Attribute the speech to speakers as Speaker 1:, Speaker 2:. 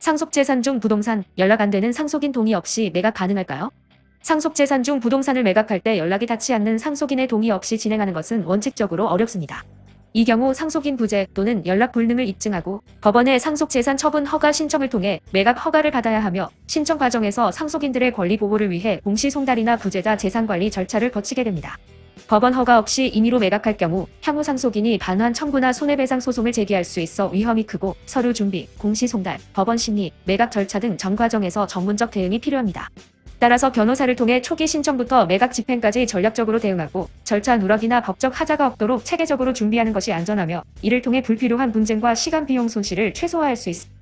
Speaker 1: 상속재산 중 부동산, 연락 안 되는 상속인 동의 없이 매각 가능할까요? 상속재산 중 부동산을 매각할 때 연락이 닿지 않는 상속인의 동의 없이 진행하는 것은 원칙적으로 어렵습니다. 이 경우 상속인 부재 또는 연락 불능을 입증하고 법원의 상속재산 처분 허가 신청을 통해 매각 허가를 받아야 하며 신청 과정에서 상속인들의 권리 보호를 위해 공시송달이나 부재자 재산관리 절차를 거치게 됩니다. 법원 허가 없이 임의로 매각할 경우 향후 상속인이 반환 청구나 손해배상 소송을 제기할 수 있어 위험이 크고 서류 준비, 공시 송달, 법원 심리, 매각 절차 등 전 과정에서 전문적 대응이 필요합니다. 따라서 변호사를 통해 초기 신청부터 매각 집행까지 전략적으로 대응하고 절차 누락이나 법적 하자가 없도록 체계적으로 준비하는 것이 안전하며 이를 통해 불필요한 분쟁과 시간 비용 손실을 최소화할 수 있습니다.